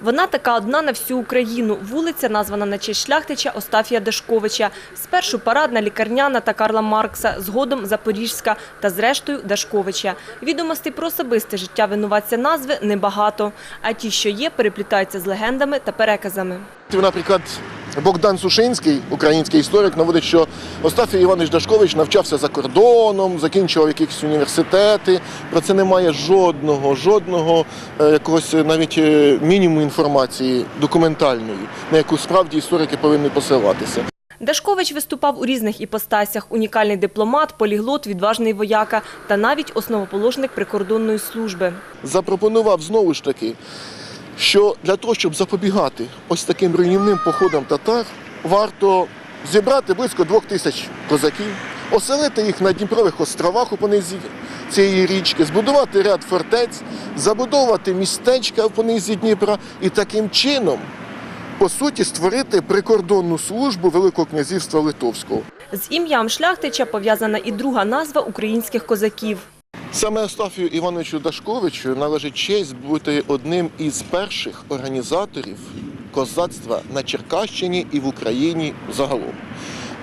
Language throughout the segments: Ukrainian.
Вона така одна на всю Україну. Вулиця названа на честь шляхтича Остафія Дашковича. Спершу парадна, лікарняна та Карла Маркса, згодом Запорізька та зрештою Дашковича. Відомостей про особисте життя винуватця назви небагато, а ті, що є, переплітаються з легендами та переказами. Наприклад, Богдан Сушинський, український історик, наводить, що Остафій Іванович Дашкович навчався за кордоном, закінчував якісь університети. Про це немає жодного, жодного е, якогось е, навіть е, мінімуму інформації документальної, на яку справді історики повинні посилатися. Дашкович виступав у різних іпостасях – унікальний дипломат, поліглот, відважний вояка та навіть основоположник прикордонної служби. запропонував знову ж таки, що для того, щоб запобігати ось таким руйнівним походам татар, варто зібрати близько двох тисяч козаків, оселити їх на Дніпрових островах у понизі цієї річки, збудувати ряд фортець, забудовувати містечка в понизі Дніпра і таким чином, по суті, створити прикордонну службу Великого князівства Литовського. З ім'ям Шляхтича пов'язана і друга назва українських козаків. Саме Остафію Івановичу Дашковичу належить честь бути одним із перших організаторів козацтва на Черкащині і в Україні загалом.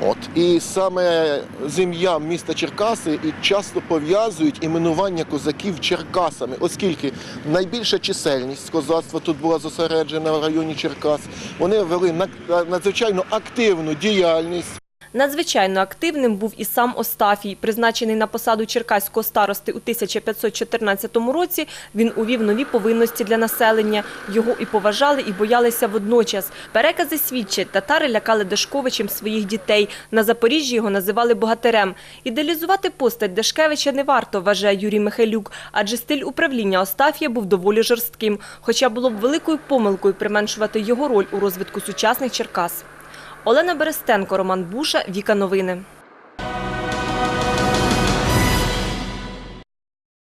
От і саме з ім'ям міста Черкаси і часто пов'язують іменування козаків Черкасами, оскільки найбільша чисельність козацтва тут була зосереджена в районі Черкас. Вони вели над- надзвичайно активну діяльність. Надзвичайно активним був і сам Остафій. Призначений на посаду черкаського старости у 1514 році, він увів нові повинності для населення. Його і поважали, і боялися водночас. Перекази свідчать, татари лякали Дашковичем своїх дітей. На Запоріжжі його називали богатирем. Ідеалізувати постать Дашкевича не варто, вважає Юрій Михайлюк, адже стиль управління Остафія був доволі жорстким. Хоча було б великою помилкою применшувати його роль у розвитку сучасних Черкас. Олена Берестенко, Роман Буша, Віка Новини.